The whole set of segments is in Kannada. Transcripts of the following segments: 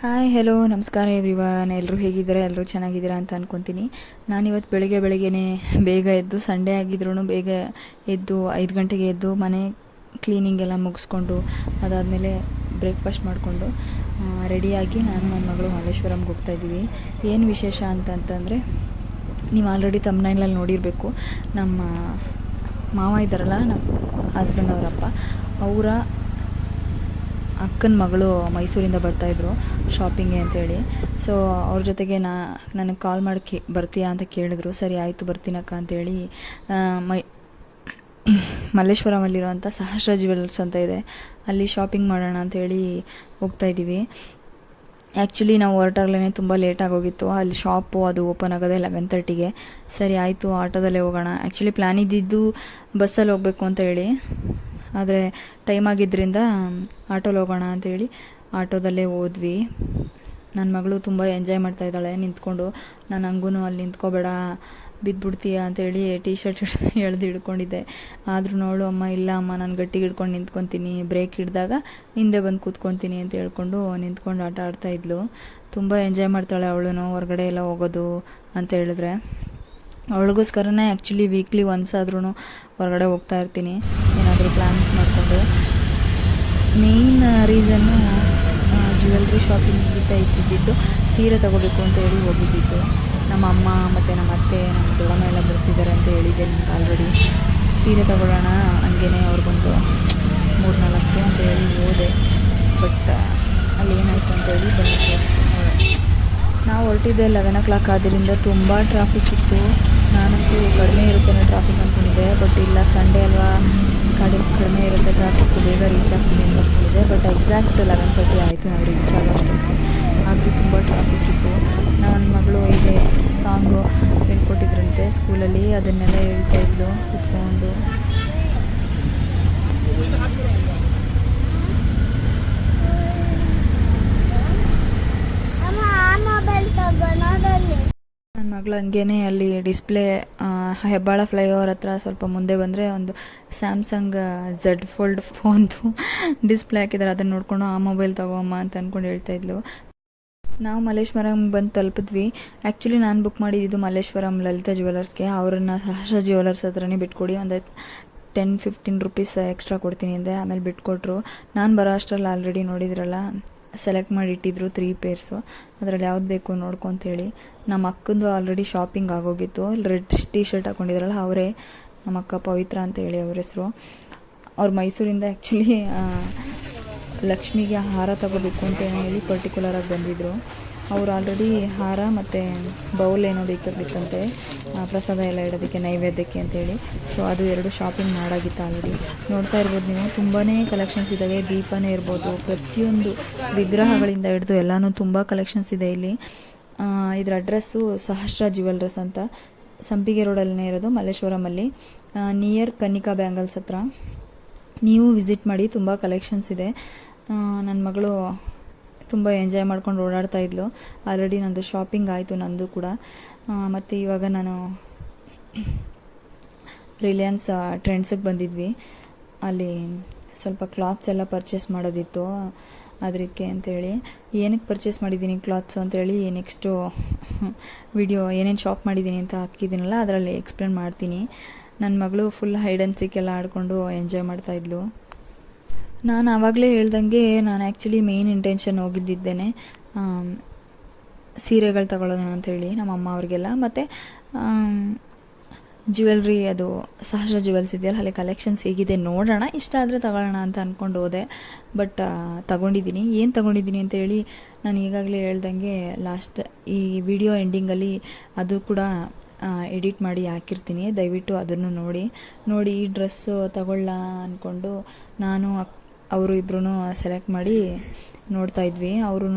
ಹಾಯ್ ಹೆಲೋ ನಮಸ್ಕಾರ ಎವ್ರಿವನ್ ಎಲ್ಲರೂ ಹೇಗಿದ್ದೀರಾ? ಎಲ್ಲರೂ ಚೆನ್ನಾಗಿದ್ದೀರಾ ಅಂತ ಅನ್ಕೊತೀನಿ. ನಾನಿವತ್ತು ಬೆಳಗ್ಗೆ ಬೆಳಗ್ಗೆನೇ ಬೇಗ ಎದ್ದು ಸಂಡೇ ಆಗಿದ್ರೂ ಬೇಗ ಎದ್ದು, ಐದು ಗಂಟೆಗೆ ಎದ್ದು ಮನೆ ಕ್ಲೀನಿಂಗ್ ಎಲ್ಲ ಮುಗಿಸ್ಕೊಂಡು, ಅದಾದಮೇಲೆ ಬ್ರೇಕ್ಫಾಸ್ಟ್ ಮಾಡಿಕೊಂಡು ರೆಡಿಯಾಗಿ ನಾನು ನನ್ನ ಮಗಳು ಮಲ್ಲೇಶ್ವರಂಗೆ ಹೋಗ್ತಾ ಇದ್ದೀವಿ. ಏನು ವಿಶೇಷ ಅಂತಂತಂದರೆ ನೀವು ಆಲ್ರೆಡಿ ತಮ್ಮನೈನಲ್ಲಿ ನೋಡಿರಬೇಕು. ನಮ್ಮ ಮಾವ ಇದ್ದಾರಲ್ಲ, ನಮ್ಮ ಹಸ್ಬೆಂಡ್ ಅವರಪ್ಪ ಅವರ ಅಕ್ಕನ ಮಗಳು ಮೈಸೂರಿಂದ ಬರ್ತಾಯಿದ್ರು ಶಾಪಿಂಗ್ಗೆ ಅಂತೇಳಿ. ಸೊ ಅವ್ರ ಜೊತೆಗೆ ನಾ, ನನಗೆ ಕಾಲ್ ಮಾಡಿ ಕೇ ಬರ್ತೀಯಾ ಅಂತ ಕೇಳಿದ್ರು. ಸರಿ, ಆಯಿತು, ಬರ್ತೀನಕ್ಕ ಅಂತೇಳಿ. ಮೈ ಮಲ್ಲೇಶ್ವರಮಲ್ಲಿರುವಂಥ ಸಹಸ್ರ ಜ್ಯುವೆಲ್ಸ್ ಅಂತ ಇದೆ. ಅಲ್ಲಿ ಶಾಪಿಂಗ್ ಮಾಡೋಣ ಅಂತೇಳಿ ಹೋಗ್ತಾ ಇದ್ದೀವಿ. ಆ್ಯಕ್ಚುಲಿ ನಾವು ಹೊರಟಾಗ್ಲೇ ತುಂಬ ಲೇಟಾಗಿ ಹೋಗಿತ್ತು ಅಲ್ಲಿ ಶಾಪು ಅದು ಓಪನ್ ಆಗೋದೇ ಲೆವೆನ್ ತರ್ಟಿಗೆ ಸರಿ, ಆಯಿತು, ಆಟೋದಲ್ಲೇ ಹೋಗೋಣ. ಆ್ಯಕ್ಚುಲಿ ಪ್ಲ್ಯಾನ್ ಇದ್ದಿದ್ದು ಬಸ್ಸಲ್ಲಿ ಹೋಗಬೇಕು ಅಂತ ಹೇಳಿ. ಆದರೆ ಟೈಮ್ ಆಗಿದ್ದರಿಂದ ಆಟೋಲಿ ಹೋಗೋಣ ಅಂತೇಳಿ ಆಟೋದಲ್ಲೇ ಹೋದ್ವಿ. ನನ್ನ ಮಗಳು ತುಂಬ ಎಂಜಾಯ್ ಮಾಡ್ತಾ ಇದ್ದಾಳೆ, ನಿಂತ್ಕೊಂಡು. ನಾನು ಹಂಗೂ ಅಲ್ಲಿ ನಿಂತ್ಕೋಬೇಡ, ಬಿದ್ದುಬಿಡ್ತೀಯ ಅಂತೇಳಿ ಟೀ ಶರ್ಟ್ ಎಳೆದು ಹಿಡ್ಕೊಂಡಿದ್ದೆ. ಆದರೂ ನೋಡು ಅಮ್ಮ, ಇಲ್ಲ ಅಮ್ಮ, ನಾನು ಗಟ್ಟಿಗೆ ಹಿಡ್ಕೊಂಡು ನಿಂತ್ಕೊತೀನಿ. ಬ್ರೇಕ್ ಹಿಡಿದಾಗ ಹಿಂದೆ ಬಂದು ಕೂತ್ಕೊತೀನಿ ಅಂತ ಹೇಳ್ಕೊಂಡು ನಿಂತ್ಕೊಂಡು ಆಟ ಆಡ್ತಾ ಇದ್ಲು. ತುಂಬ ಎಂಜಾಯ್ ಮಾಡ್ತಾಳೆ ಅವಳು ಹೊರಗಡೆ ಎಲ್ಲ ಹೋಗೋದು ಅಂತ ಹೇಳಿದ್ರೆ. ಅವಳಿಗೋಸ್ಕರನೇ ಆ್ಯಕ್ಚುಲಿ ವೀಕ್ಲಿ ಒನ್ಸ್ ಆದ್ರೂ ಹೊರಗಡೆ ಹೋಗ್ತಾ ಇರ್ತೀನಿ. ಏನಾದರೂ ಪ್ಲ್ಯಾನ್ಸ್ ಮಾಡಿಕೊಂಡು. ಮೇಯ್ನ್ ರೀಸನ್ನು ಜ್ಯುವೆಲ್ರಿ ಶಾಪಿಂಗ್ ಜೊತೆ ಇದ್ದಿದ್ದು ಸೀರೆ ತಗೋಬೇಕು ಅಂತ ಹೇಳಿ ಹೋಗಿದ್ದಿದ್ದು. ನಮ್ಮ ಅಮ್ಮ ಮತ್ತು ನಮ್ಮ ಅತ್ತೆ, ನಮ್ಮ ದೊಡ್ಡಮ್ಮ ಎಲ್ಲ ಬರ್ತಿದ್ದಾರೆ ಅಂತ ಹೇಳಿದ್ದೆ ನಿಮ್ಗೆ ಆಲ್ರೆಡಿ ಸೀರೆ ತೊಗೊಳ್ಳೋಣ, ಹಂಗೇನೆ ಅವ್ರಿಗೊಂದು ಮೂರು ನಾಲ್ಕು ಅಂತ ಹೇಳಿ ಹೋದೆ. ಬಟ್ ಅಲ್ಲಿ ಏನಾಯಿತು ಅಂತ ಹೇಳಿ ಬಂದು ನಾವು ಹೊರಟಿದ್ದೆ ಲೆವೆನ್ ಓ ಕ್ಲಾಕ್ ಆದ್ದರಿಂದ ತುಂಬ ಟ್ರಾಫಿಕ್ ಇತ್ತು. ನಾನಂತೂ ಕಡಿಮೆ ಇರುತ್ತೆ ಟ್ರಾಫಿಕ್ ಅಂದ್ಕೊಂಡಿದ್ದೆ ಬಟ್ ಇಲ್ಲ ಸಂಡೇ ಅಲ್ವಾ? ಕಡಿಮೆ ಕಡಿಮೆ ಇರುತ್ತೆ ಟ್ರಾಫಿಕ್ ಬೇಗ ರೀಚ್ ಆಗ್ತೀನಿ ಅಂತ ಅಂದ್ಕೊಂಡಿದ್ದೆ ಬಟ್ ಎಕ್ಸಾಕ್ಟ್ ಲೆವೆನ್ ತರ್ಟಿ ಆಯಿತು, ನಾವು ರೀಚ್ ಆಗೋಷ್ಟೊತ್ತಿಗೆ ಆದರೂ ತುಂಬ ಟ್ರಾಫಿಕ್ ಇತ್ತು. ನನ್ನ ಮಗಳು ಇದೆ ಸಾಂಗು ಹೇಳ್ಕೊಟ್ಟಿದ್ರಂತೆ ಸ್ಕೂಲಲ್ಲಿ ಅದನ್ನೆಲ್ಲ ಹೇಳ್ತಾ ಇದ್ಲು, ಕುತ್ಕೊಂಡು ಅಮ್ಮ ಆ ನನ್ನ ಮಗಳು ಹಂಗೇನೆ ಅಲ್ಲಿ ಡಿಸ್ಪ್ಲೇ ಹೆಬ್ಬಾಳ ಫ್ಲೈಓವರ್ ಹತ್ರ ಸ್ವಲ್ಪ ಮುಂದೆ ಬಂದರೆ ಒಂದು ಸ್ಯಾಮ್ಸಂಗ್ ಝೆಡ್ ಫೋಲ್ಡ್ ಫೋನ್ದು ಡಿಸ್ಪ್ಲೇ ಹಾಕಿದ್ದಾರೆ ಅದನ್ನು ನೋಡ್ಕೊಂಡು, ಆ ಮೊಬೈಲ್ ತಗೋಮ್ಮ ಅಂತ ಅಂದ್ಕೊಂಡು ಹೇಳ್ತಾ ಇದ್ಲು. ನಾವು ಮಲ್ಲೇಶ್ವರಂ ಬಂದು ತಲುಪಿದ್ವಿ. ಆ್ಯಕ್ಚುಲಿ ನಾನು ಬುಕ್ ಮಾಡಿದ್ದು ಮಲ್ಲೇಶ್ವರಂ ಲಲಿತಾ ಜ್ಯುವೆಲರ್ಸ್ಗೆ ಅವ್ರನ್ನ ಸಹಸ್ರ ಜ್ಯುವೆಲರ್ಸ್ ಹತ್ರನೇ ಬಿಟ್ಕೊಡಿ. ಒಂದು ಟೆನ್ ಫಿಫ್ಟೀನ್ ರುಪೀಸ್ ಎಕ್ಸ್ಟ್ರಾ ಕೊಡ್ತೀನಿ ಅಂದೆ. ಆಮೇಲೆ ಬಿಟ್ಕೊಟ್ರು. ನಾನು ಬರೋ ಅಷ್ಟರಲ್ಲಿ ಆಲ್ರೆಡಿ ನೋಡಿದ್ರಲ್ಲ. ಸೆಲೆಕ್ಟ್ ಮಾಡಿ ಇಟ್ಟಿದ್ರು ತ್ರೀ ಪೇರ್ಸು ಅದರಲ್ಲಿ ಯಾವ್ದು ಬೇಕು ನೋಡ್ಕೊ ಅಂತೇಳಿ. ನಮ್ಮ ಅಕ್ಕಂದು ಆಲ್ರೆಡಿ ಶಾಪಿಂಗ್ ಆಗೋಗಿತ್ತು. ರೆಡ್ ಟೀ ಶರ್ಟ್ ಹಾಕೊಂಡಿದ್ರಲ್ಲ, ಅವರೇ ನಮ್ಮ ಅಕ್ಕ ಪವಿತ್ರ ಅಂತ ಹೇಳಿ ಅವ್ರ ಹೆಸರು. ಅವ್ರು ಮೈಸೂರಿಂದ ಆ್ಯಕ್ಚುಲಿ ಲಕ್ಷ್ಮಿಗೆ ಹಾರ ತಗೋಬೇಕು ಅಂತ ಹೇಳಿ ಪರ್ಟಿಕ್ಯುಲರಾಗಿ ಬಂದಿದ್ದರು ಅವ್ರು ಆಲ್ರೆಡಿ ಹಾರ ಮತ್ತು ಬೌಲ್ ಏನೋ ಬೇಕಾಗಿತ್ತಂತೆ ಪ್ರಸಾದ ಎಲ್ಲ ಇಡೋದಕ್ಕೆ, ನೈವೇದ್ಯಕ್ಕೆ ಅಂತೇಳಿ. ಸೊ ಅದು ಎರಡು ಶಾಪಿಂಗ್ ಮಾಡಾಗಿತ್ತು ಆಲ್ರೆಡಿ ನೋಡ್ತಾ ಇರ್ಬೋದು ನೀವು ತುಂಬಾ ಕಲೆಕ್ಷನ್ಸ್ ಇದ್ದಾವೆ ದೀಪನೇ ಇರ್ಬೋದು, ಪ್ರತಿಯೊಂದು ವಿಗ್ರಹಗಳಿಂದ ಹಿಡಿದು ಎಲ್ಲನೂ ತುಂಬ ಕಲೆಕ್ಷನ್ಸ್ ಇದೆ ಇಲ್ಲಿ. ಇದ್ರ ಅಡ್ರೆಸ್ಸು ಸಹಸ್ರ ಜ್ಯುವೆಲ್ರಸ್ ಅಂತ. ಸಂಪಿಗೆ ರೋಡಲ್ಲೇ ಇರೋದು ಮಲ್ಲೇಶ್ವರಮಲ್ಲಿ ನಿಯರ್ ಕನಿಕಾ ಬ್ಯಾಂಗಲ್ಸ್ ಹತ್ರ. ನೀವು ವಿಸಿಟ್ ಮಾಡಿ, ತುಂಬ ಕಲೆಕ್ಷನ್ಸ್ ಇದೆ. ನನ್ನ ಮಗಳು ತುಂಬ ಎಂಜಾಯ್ ಮಾಡ್ಕೊಂಡು ಓಡಾಡ್ತಾ ಇದ್ಲು. ಆಲ್ರೆಡಿ ನಂದು ಶಾಪಿಂಗ್ ಆಯಿತು ನಂದು ಕೂಡ. ಮತ್ತು ಇವಾಗ ನಾನು ರಿಲಯನ್ಸ್ ಟ್ರೆಂಡ್ಸಿಗೆ ಬಂದಿದ್ವಿ. ಅಲ್ಲಿ ಸ್ವಲ್ಪ ಕ್ಲಾತ್ಸ್ ಎಲ್ಲ ಪರ್ಚೇಸ್ ಮಾಡೋದಿತ್ತು. ಅದಕ್ಕೆ ಅಂತೇಳಿ. ಏನಕ್ಕೆ ಪರ್ಚೇಸ್ ಮಾಡಿದ್ದೀನಿ ಕ್ಲಾತ್ಸು ಅಂತೇಳಿ ನೆಕ್ಸ್ಟು ವಿಡಿಯೋ ಏನೇನು ಶಾಪ್ ಮಾಡಿದ್ದೀನಿ ಅಂತ ಹಾಕಿದ್ದೀನಲ್ಲ ಅದರಲ್ಲಿ ಎಕ್ಸ್ಪ್ಲೇನ್ ಮಾಡ್ತೀನಿ. ನನ್ನ ಮಗಳು ಫುಲ್ ಹೈಡ್ ಆ್ಯಂಡ್ ಸಿಕ್ ಎಲ್ಲ ಆಡಿಕೊಂಡು ಎಂಜಾಯ್ ಮಾಡ್ತಾಯಿದ್ಲು ನಾನು ಆವಾಗಲೇ ಹೇಳ್ದಂಗೆ ನಾನು ಆ್ಯಕ್ಚುಲಿ ಮೇನ್ ಇಂಟೆನ್ಷನ್ ಹೋಗಿದ್ದಿದ್ದೇನೆ. ಸೀರೆಗಳು ತಗೊಳ್ಳೋಣ ಅಂಥೇಳಿ ನಮ್ಮ ಅಮ್ಮ ಅವ್ರಿಗೆಲ್ಲ. ಮತ್ತು ಜ್ಯುವೆಲ್ರಿ ಅದು ಸಹಜ ಜ್ಯುವೆಲ್ಸ್ ಇದೆಯಲ್ಲ, ಅಲ್ಲಿ ಕಲೆಕ್ಷನ್ಸ್ ಹೇಗಿದೆ ನೋಡೋಣ. ಇಷ್ಟ ಆದರೆ ತಗೊಳ್ಳೋಣ ಅಂತ ಅಂದ್ಕೊಂಡು ಹೋದೆ. ಬಟ್ ತಗೊಂಡಿದ್ದೀನಿ. ಏನು ತಗೊಂಡಿದ್ದೀನಿ ಅಂತೇಳಿ ನಾನು ಈಗಾಗಲೇ ಹೇಳ್ದಂಗೆ ಲಾಸ್ಟ್ ಈ ವಿಡಿಯೋ ಎಂಡಿಂಗಲ್ಲಿ ಅದು ಕೂಡ ಎಡಿಟ್ ಮಾಡಿ ಹಾಕಿರ್ತೀನಿ. ದಯವಿಟ್ಟು ಅದನ್ನು ನೋಡಿ. ನೋಡಿ, ಈ ಡ್ರೆಸ್ಸು ತಗೊಳ್ಳ ಅಂದ್ಕೊಂಡು ನಾನು ಅವರು ಇಬ್ಬರೂ ಸೆಲೆಕ್ಟ್ ಮಾಡಿ ನೋಡ್ತಾ ಇದ್ವಿ. ಅವರು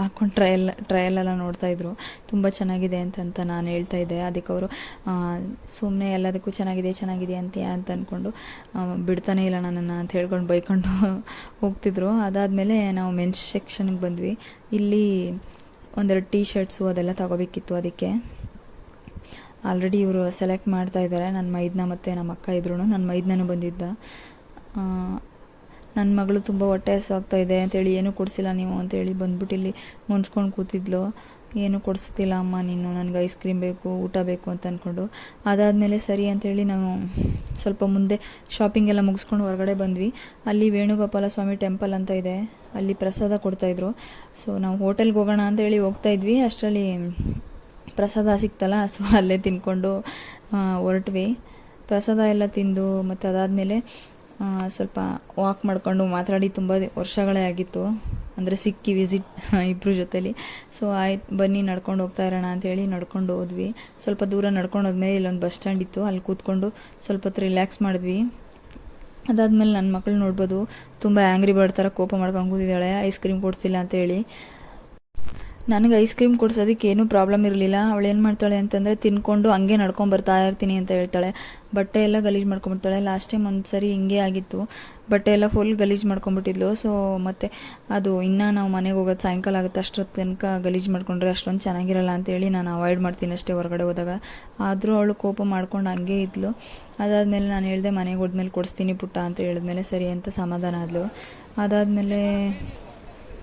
ಹಾಕೊಂಡು ಟ್ರಯಲ್ ಟ್ರಯಲೆಲ್ಲ ನೋಡ್ತಾ ಇದ್ರು. ತುಂಬ ಚೆನ್ನಾಗಿದೆ ಅಂತಂತ ನಾನು ಹೇಳ್ತಾ ಇದ್ದೆ. ಅದಕ್ಕೆ ಅವರು ಸುಮ್ಮನೆ ಎಲ್ಲದಕ್ಕೂ ಚೆನ್ನಾಗಿದೆ ಚೆನ್ನಾಗಿದೆ ಅಂತ ಅಂತ ಅಂದ್ಕೊಂಡು ಬಿಡ್ತಾನೇ ಇಲ್ಲ ನನ್ನನ್ನು ಅಂತ ಹೇಳ್ಕೊಂಡು ಬೈಕೊಂಡು ಹೋಗ್ತಿದ್ರು. ಅದಾದಮೇಲೆ ನಾವು ಮೆನ್ಸ್ ಸೆಕ್ಷನ್ಗೆ ಬಂದ್ವಿ. ಇಲ್ಲಿ ಒಂದೆರಡು ಟೀ ಶರ್ಟ್ಸು ಅದೆಲ್ಲ ತಗೋಬೇಕಿತ್ತು ಅದಕ್ಕೆ. ಆಲ್ರೆಡಿ ಇವರು ಸೆಲೆಕ್ಟ್ ಮಾಡ್ತಾ ಇದ್ದಾರೆ ನನ್ನ ಮೈದ್ನ ಮತ್ತು ನಮ್ಮ ಅಕ್ಕ ಇಬ್ರು ನನ್ನ ಮೈದ್ನೂ ಬಂದಿದ್ದ. ನನ್ನ ಮಗಳು ತುಂಬ ಹೊಟ್ಟೆ ಹಸುವಾಗ್ತಾ ಇದೆ ಅಂತೇಳಿ ಏನೂ ಕೊಡಿಸಿಲ್ಲ ನೀವು ಅಂತೇಳಿ ಬಂದ್ಬಿಟ್ಟು ಇಲ್ಲಿ ಮುನ್ಸ್ಕೊಂಡು ಕೂತಿದ್ಲು. ಏನು ಕೊಡಿಸ್ತಿಲ್ಲ ಅಮ್ಮ ನೀನು, ನನಗೆ ಐಸ್ ಕ್ರೀಮ್ ಬೇಕು, ಊಟ ಬೇಕು ಅಂತ ಅಂದ್ಕೊಂಡು ಅದಾದಮೇಲೆ ಸರಿ ಅಂತೇಳಿ ನಾವು ಸ್ವಲ್ಪ ಮುಂದೆ ಶಾಪಿಂಗ್ ಎಲ್ಲ ಮುಗಿಸ್ಕೊಂಡು ಹೊರಗಡೆ ಬಂದ್ವಿ. ಅಲ್ಲಿ ವೇಣುಗೋಪಾಲ ಸ್ವಾಮಿ ಟೆಂಪಲ್ ಅಂತ ಇದೆ. ಅಲ್ಲಿ ಪ್ರಸಾದ ಕೊಡ್ತಾಯಿದ್ರು ಸೊ ನಾವು ಹೋಟೆಲ್ಗೆ ಹೋಗೋಣ ಅಂತೇಳಿ ಹೋಗ್ತಾ ಇದ್ವಿ. ಅಷ್ಟರಲ್ಲಿ ಪ್ರಸಾದ ಸಿಕ್ತಲ್ಲ ಸೊ ಅಲ್ಲೇ ತಿನ್ಕೊಂಡು ಹೊರಟ್ವಿ. ಪ್ರಸಾದ ಎಲ್ಲ ತಿಂದು, ಮತ್ತು ಅದಾದಮೇಲೆ ಸ್ವಲ್ಪ ವಾಕ್ ಮಾಡಿಕೊಂಡು ಮಾತಾಡಿ ತುಂಬ ವರ್ಷಗಳೇ ಆಗಿತ್ತು. ಅಂದರೆ ಸಿಕ್ಕಿ ವಿಸಿಟ್ ಇಬ್ಬರ ಜೊತೇಲಿ. ಸೊ ಆಯ್ತು, ಬನ್ನಿ, ನಡ್ಕೊಂಡು ಹೋಗ್ತಾ ಇರೋಣ ಅಂತೇಳಿ ನಡ್ಕೊಂಡು ಹೋದ್ವಿ. ಸ್ವಲ್ಪ ದೂರ ನಡ್ಕೊಂಡು ಹೋದ್ಮೇಲೆ ಇಲ್ಲೊಂದು ಬಸ್ ಸ್ಟ್ಯಾಂಡ್ ಇತ್ತು. ಅಲ್ಲಿ ಕೂತ್ಕೊಂಡು ಸ್ವಲ್ಪ ಹೊತ್ತು ರಿಲ್ಯಾಕ್ಸ್ ಮಾಡಿದ್ವಿ. ಅದಾದಮೇಲೆ ನನ್ನ ಮಕ್ಕಳು ನೋಡ್ಬೋದು. ತುಂಬ ಆ್ಯಂಗ್ರಿ ಬರ್ಡ್ ಥರ ಕೋಪ ಮಾಡ್ಕೊಂಡು ಕೂತಿದ್ದಾಳೆ. ಐಸ್ ಕ್ರೀಮ್ ಕೊಡಿಸಿಲ್ಲ ಅಂತೇಳಿ ನನಗೆ ಐಸ್ ಕ್ರೀಮ್ ಕೊಡ್ಸೋದಕ್ಕೆ ಏನೂ ಪ್ರಾಬ್ಲಮ್ ಇರಲಿಲ್ಲ. ಅವಳು ಏನು ಮಾಡ್ತಾಳೆ ಅಂತಂದರೆ ತಿನ್ಕೊಂಡು ಹಂಗೆ ನಡ್ಕೊಂಡು ಬರ್ತಾ ಇರ್ತೀನಿ ಅಂತ ಹೇಳ್ತಾಳೆ. ಬಟ್ಟೆ ಎಲ್ಲ ಗಲೀಜು ಮಾಡ್ಕೊಂಬಿಡ್ತಾಳೆ ಲಾಸ್ಟ್ ಟೈಮ್ ಒಂದು ಸರಿ ಹಿಂಗೆ ಆಗಿತ್ತು. ಬಟ್ಟೆ ಎಲ್ಲ ಫುಲ್ ಗಲೀಜು ಮಾಡ್ಕೊಂಬಿಟ್ಟಿದ್ಲು ಸೊ ಮತ್ತು ಅದು ಇನ್ನೂ ನಾವು ಮನೆಗೆ ಹೋಗೋದು ಸಾಯಂಕಾಲ ಆಗುತ್ತೆ. ಅಷ್ಟರ ತನಕ ಗಲೀಜು ಮಾಡ್ಕೊಂಡ್ರೆ ಅಷ್ಟೊಂದು ಚೆನ್ನಾಗಿರಲ್ಲ ಅಂತೇಳಿ ನಾನು ಅವಾಯ್ಡ್ ಮಾಡ್ತೀನಿ ಅಷ್ಟೇ ಹೊರಗಡೆ ಹೋದಾಗ. ಆದರೂ ಅವಳು ಕೋಪ ಮಾಡ್ಕೊಂಡು ಹಂಗೆ ಇದ್ಲು. ಅದಾದಮೇಲೆ ನಾನು ಹೇಳಿದೆ ಮನೆಗೆ ಹೋದ್ಮೇಲೆ ಕೊಡಿಸ್ತೀನಿ ಪುಟ್ಟ ಅಂತ ಹೇಳಿದ್ಮೇಲೆ ಸರಿ ಅಂತ ಸಮಾಧಾನ ಆದಳು ಅದಾದಮೇಲೆ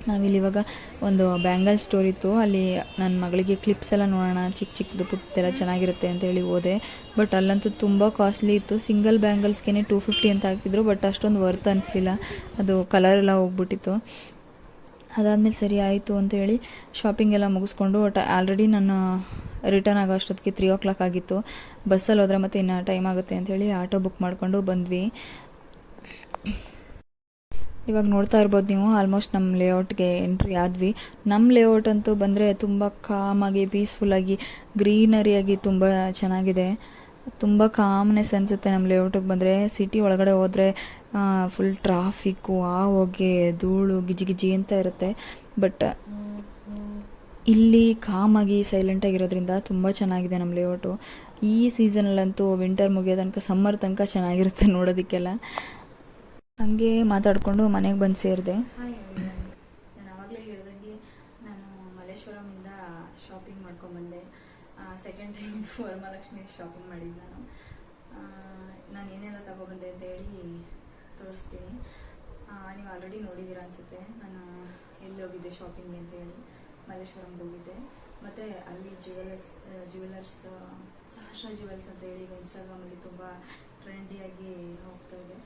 ನಾವಿಲ್ಲಿ ಇವಾಗ ಒಂದು ಬ್ಯಾಂಗಲ್ ಸ್ಟೋರ್ ಇತ್ತು. ಅಲ್ಲಿ ನನ್ನ ಮಗಳಿಗೆ ಕ್ಲಿಪ್ಸ್ ಎಲ್ಲ ನೋಡೋಣ ಚಿಕ್ಕ ಚಿಕ್ಕದು ಪುಟ್ಟೆಲ್ಲ ಚೆನ್ನಾಗಿರುತ್ತೆ ಅಂತ ಹೇಳಿ ಹೋದೆ. ಬಟ್ ಅಲ್ಲಂತೂ ತುಂಬ ಕಾಸ್ಟ್ಲಿ ಇತ್ತು. ಸಿಂಗಲ್ ಬ್ಯಾಂಗಲ್ಸ್ಗೆ ಟೂ ಫಿಫ್ಟಿ ಅಂತ ಹಾಕಿದ್ರು ಬಟ್ ಅಷ್ಟೊಂದು ವರ್ತ್ ಅನಿಸ್ಲಿಲ್ಲ. ಅದು ಕಲರ್ ಎಲ್ಲ ಹೋಗ್ಬಿಟ್ಟಿತ್ತು. ಅದಾದಮೇಲೆ ಸರಿ ಆಯಿತು ಅಂತೇಳಿ ಶಾಪಿಂಗ್ ಎಲ್ಲ ಮುಗಿಸ್ಕೊಂಡು, ಒಟ್ಟು ಆಲ್ರೆಡಿ ನಾನು ರಿಟರ್ನ್ ಆಗೋ ಅಷ್ಟೊತ್ತಿಗೆ ತ್ರೀ ಓ ಕ್ಲಾಕ್ ಆಗಿತ್ತು ಬಸ್ಸಲ್ಲಿ ಹೋದ್ರೆ ಮತ್ತೆ ಇನ್ನೂ ಟೈಮ್ ಆಗುತ್ತೆ ಅಂತೇಳಿ ಆಟೋ ಬುಕ್ ಮಾಡಿಕೊಂಡು ಬಂದ್ವಿ. ಇವಾಗ ನೋಡ್ತಾ ಇರ್ಬೋದು ನೀವು ಆಲ್ಮೋಸ್ಟ್ ನಮ್ಮ ಲೇಔಟ್ಗೆ ಎಂಟ್ರಿ ಆದ್ವಿ. ನಮ್ಮ ಲೇಔಟ್ ಅಂತೂ ಬಂದರೆ ತುಂಬ ಕಾಮಾಗಿ ಪೀಸ್ಫುಲ್ಲಾಗಿ ಗ್ರೀನರಿಯಾಗಿ ತುಂಬ ಚೆನ್ನಾಗಿದೆ. ತುಂಬ ಕಾಮ್ನೆಸ್ ಅನಿಸುತ್ತೆ ನಮ್ಮ ಲೇಔಟಿಗೆ ಬಂದರೆ. ಸಿಟಿ ಒಳಗಡೆ ಹೋದರೆ ಫುಲ್ ಟ್ರಾಫಿಕ್ಕು ಆ ಹೊಗೆ ಧೂಳು, ಗಿಜಿ ಗಿಜಿ ಅಂತ ಇರುತ್ತೆ. ಬಟ್ ಇಲ್ಲಿ ಕಾಮಾಗಿ ಸೈಲೆಂಟಾಗಿರೋದ್ರಿಂದ ತುಂಬ ಚೆನ್ನಾಗಿದೆ ನಮ್ಮ ಲೇಔಟು ಈ ಸೀಸನಲ್ಲಂತೂ ವಿಂಟರ್ ಮುಗಿಯೋ ತನಕ ಸಮ್ಮರ್ ತನಕ ಚೆನ್ನಾಗಿರುತ್ತೆ ನೋಡೋದಕ್ಕೆಲ್ಲ. ಹಂಗೆ ಮಾತಾಡಿಕೊಂಡು ಮನೆಗೆ ಬಂದು ಸೇರಿದೆ. ನಾನು ಆವಾಗಲೇ ಹೇಳ್ದಂಗೆ ನಾನು ಮಲ್ಲೇಶ್ವರಮಿಂದ ಶಾಪಿಂಗ್ ಮಾಡ್ಕೊಂಬಂದೆ ಸೆಕೆಂಡ್ ಟೈಮ್ ವರಮಹಾಲಕ್ಷ್ಮಿ ಶಾಪಿಂಗ್ ಮಾಡಿದ್ದು ನಾನು. ನಾನು ಏನೆಲ್ಲ ತಗೊಬಂದೆ ಅಂತ ಹೇಳಿ ತೋರಿಸ್ತೀನಿ. ನೀವು ಆಲ್ರೆಡಿ ನೋಡಿದ್ದೀರಾ ಅನಿಸುತ್ತೆ. ನಾನು ಎಲ್ಲಿ ಹೋಗಿದ್ದೆ ಶಾಪಿಂಗ್ ಅಂತ ಹೇಳಿ. ಮಲ್ಲೇಶ್ವರಂಗೆ ಹೋಗಿದ್ದೆ. ಮತ್ತು ಅಲ್ಲಿ ಜ್ಯುವೆಲರ್ಸ್ ಜ್ಯುವೆಲರ್ಸ್ ಸಹರ್ಷ ಜ್ಯುವೆಲ್ಸ್ ಅಂತ ಹೇಳಿ ಈಗ ಇನ್ಸ್ಟಾಗ್ರಾಮಲ್ಲಿ ತುಂಬ ಟ್ರೆಂಡಿಯಾಗಿ ಹೋಗ್ತಾ ಇದೆ.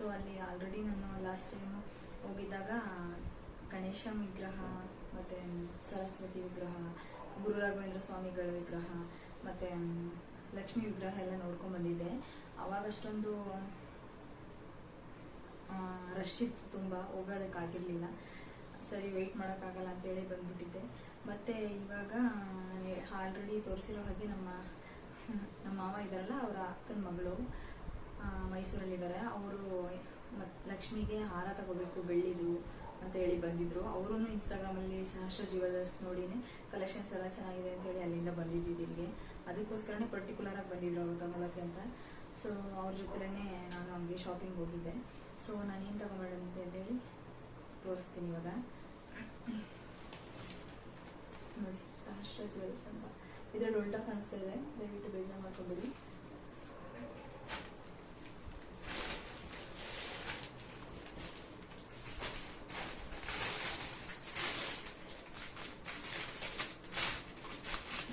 ಸೊ ಅಲ್ಲಿ ಆಲ್ರೆಡಿ ನಾನು ಲಾಸ್ಟ್ ಟೈಮ್ ಹೋಗಿದ್ದಾಗ ಗಣೇಶ ವಿಗ್ರಹ ಮತ್ತು ಸರಸ್ವತಿ ವಿಗ್ರಹ, ಗುರು ರಾಘವೇಂದ್ರ ಸ್ವಾಮಿಗಳ ವಿಗ್ರಹ ಮತ್ತು ಲಕ್ಷ್ಮೀ ವಿಗ್ರಹ ಎಲ್ಲ ನೋಡ್ಕೊಂಡ್ ಬಂದಿದ್ದೆ. ಅವಾಗ ಅಷ್ಟೊಂದು ರಶ್ ಇತ್ತು ತುಂಬ ಹೋಗೋದಕ್ಕಾಗಿರಲಿಲ್ಲ ಸರಿ ವೆಯ್ಟ್ ಮಾಡೋಕ್ಕಾಗಲ್ಲ ಅಂತೇಳಿ ಬಂದ್ಬಿಟ್ಟಿದ್ದೆ. ಮತ್ತು ಇವಾಗ ಆಲ್ರೆಡಿ ತೋರಿಸಿರೋ ಹಾಗೆ ನಮ್ಮ ನಮ್ಮ ಮಾವ ಇದ್ದಾರಲ್ಲ, ಅವರ ಅಕ್ಕನ ಮಗಳು. ಮೈಸೂರಲ್ಲಿದ್ದಾರೆ. ಅವರು ಲಕ್ಷ್ಮಿಗೆ ಹಾರ ತಗೋಬೇಕು, ಬೆಳ್ಳಿದು ಅಂತ ಹೇಳಿ ಬಂದಿದ್ರು. ಅವರು ಇನ್ಸ್ಟಾಗ್ರಾಮಲ್ಲಿ ಸಹಸ್ರ ಜ್ಯುವೆಲರ್ಸ್ ನೋಡಿನೇ ಕಲೆಕ್ಷನ್ಸ್ ಎಲ್ಲ ಚೆನ್ನಾಗಿದೆ ಅಂತ ಹೇಳಿ ಅಲ್ಲಿಂದ ಬಂದಿದ್ದೀವಿ ಇಲ್ಲಿಗೆ. ಅದಕ್ಕೋಸ್ಕರನೇ ಪರ್ಟಿಕ್ಯುಲರ್ ಆಗಿ ಬಂದಿದ್ರು ಅವ್ರು ತಗೊಳಕ್ಕೆ ಅಂತ. ಸೊ ಅವ್ರ ಜೊತೆಲೇ ನಾನು ಹಂಗೆ ಶಾಪಿಂಗ್ ಹೋಗಿದ್ದೆ. ಸೊ ನಾನು ಏನು ತಗೊಂಡೆ ಅಂತೇಳಿ ತೋರಿಸ್ತೀನಿ ಇವಾಗ. ನೋಡಿ ಸಹಸ್ರ ಜ್ಯುವೆಲ್ಸ್ ಅಂತ. ಇದರಲ್ಲಿ ಉಲ್ಟಾ ಕಾಣಿಸ್ತಾ ಇದೆ. ದಯವಿಟ್ಟು ಬೇಜಾರು ಮಾಡ್ಕೊಬೇಡಿ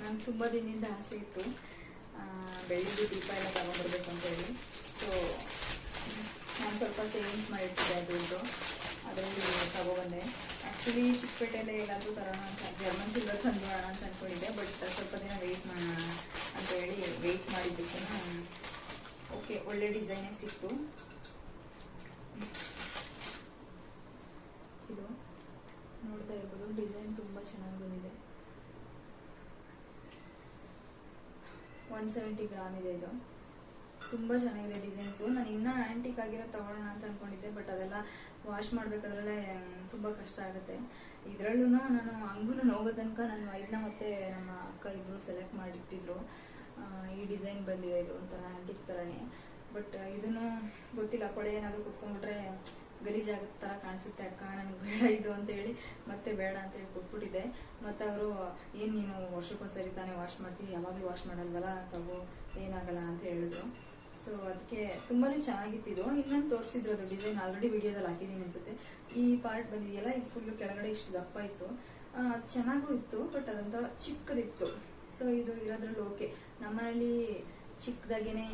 ನಾನು ತುಂಬ ದಿನದಿಂದ ಆಸೆ ಇತ್ತು. ಬೆಳಿಗ್ಗೆ ದೀಪ ಎಲ್ಲ ತಗೊಂಡ್ಬರ್ಬೇಕು ಅಂತ ಹೇಳಿ. ಸೊ ನಾನು ಸ್ವಲ್ಪ ಸೇವಿಂಗ್ಸ್ ಮಾಡಿರ್ತಿದ್ದೆ ಅದು ಅದರಲ್ಲಿ ತಗೊಬಂದೆ. ಆ್ಯಕ್ಚುಲಿ ಚಿಕ್ಕಪೇಟೆಯಲ್ಲೇ ಎಲ್ಲಾದರೂ ತರೋಣ ಅಂತ ಜರ್ಮನ್ ಸಿಲ್ವರ್ ತಂದು ಅಂತ ಅಂದ್ಕೊಂಡಿದ್ದೆ ಬಟ್ ಸ್ವಲ್ಪ ದಿನ ವೆಯ್ಟ್ ಮಾಡೋಣ ಅಂತ ಹೇಳಿ ವೆಯ್ಟ್ ಮಾಡಿದ್ದಕ್ಕೆ ಓಕೆ ಒಳ್ಳೆ ಡಿಸೈನೇ ಸಿಕ್ತು. ಇದು ನೋಡ್ತಾ ಇರ್ಬೋದು ಡಿಸೈನ್ ತುಂಬ ಚೆನ್ನಾಗಿ ಬಂದಿದೆ. ಒನ್ ಸೆವೆಂಟಿ ಗ್ರಾಮ್ ಇದೆ ಇದು. ತುಂಬ ಚೆನ್ನಾಗಿದೆ ಡಿಸೈನ್ಸು ನಾನು ಇನ್ನೂ ಆ್ಯಂಟಿಕ್ ಆಗಿರೋ ತಗೊಳ್ಳೋಣ ಅಂತ ಅಂದ್ಕೊಂಡಿದ್ದೆ ಬಟ್ ಅದೆಲ್ಲ ವಾಶ್ ಮಾಡಬೇಕಾದ್ರಲ್ಲೇ ತುಂಬ ಕಷ್ಟ ಆಗುತ್ತೆ. ಇದರಲ್ಲೂ ನಾನು ಹಂಗೂ ಹೋಗೋ ತನಕ ನನ್ನ ವೈದ್ಯನ ಮತ್ತೆ ನಮ್ಮ ಅಕ್ಕ ಇಬ್ಬರು ಸೆಲೆಕ್ಟ್ ಮಾಡಿಟ್ಟಿದ್ರು. ಈ ಡಿಸೈನ್ ಬಂದಿದೆ ಇದು ಒಂಥರ ಆ್ಯಂಟಿಕ್ ಥರನೇ ಬಟ್ ಇದನ್ನು ಗೊತ್ತಿಲ್ಲ ಕೊಳೆ ಏನಾದರೂ ಕುತ್ಕೊಂಡ್ಬಿಟ್ರೆ ಗಲೀಜಾಗ ಥರ ಕಾಣಿಸುತ್ತೆ, ಅಕ್ಕ, ನನಗೆ ಬೇಡ ಇದು ಅಂತ ಹೇಳಿ ಮತ್ತೆ ಬೇಡ ಅಂತ ಹೇಳಿ ಕೊಟ್ಬಿಟ್ಟಿದ್ದೆ ಮತ್ತು ಅವರು, ಏನು ನೀನು ವರ್ಷಕ್ಕೊಂದ್ಸರಿ ತಾನೇ ವಾಶ್ ಮಾಡ್ತೀವಿ ಯಾವಾಗಲೂ ವಾಶ್ ಮಾಡಲ್ವಲ್ಲ? ತಗೋ, ಏನಾಗಲ್ಲ? ಅಂತ ಹೇಳಿದ್ರು. ಸೊ ಅದಕ್ಕೆ ತುಂಬಾನೇ ಚೆನ್ನಾಗಿತ್ತು ಇದು ಇನ್ನೊಂದು ತೋರಿಸಿದ್ರು ಅದು ಡಿಸೈನ್ ಆಲ್ರೆಡಿ ವಿಡಿಯೋದಲ್ಲಿ ಹಾಕಿದ್ದೀನಿ ಅನ್ಸುತ್ತೆ. ಈ ಪಾರ್ಟ್ ಬಂದಿದೆಯಲ್ಲ, ಇದು ಫುಲ್ ಕೆಳಗಡೆ ಇಷ್ಟು ದಪ್ಪ ಇತ್ತು. ಅದು ಚೆನ್ನಾಗೂ ಇತ್ತು ಬಟ್ ಅದೊಂಥರ ಚಿಕ್ಕದಿತ್ತು. ಸೊ ಇದು ಇರೋದ್ರಲ್ಲಿ ಓಕೆ ನಮ್ಮನೇಲಿ ಚಿಕ್ಕದಾಗೇನೆ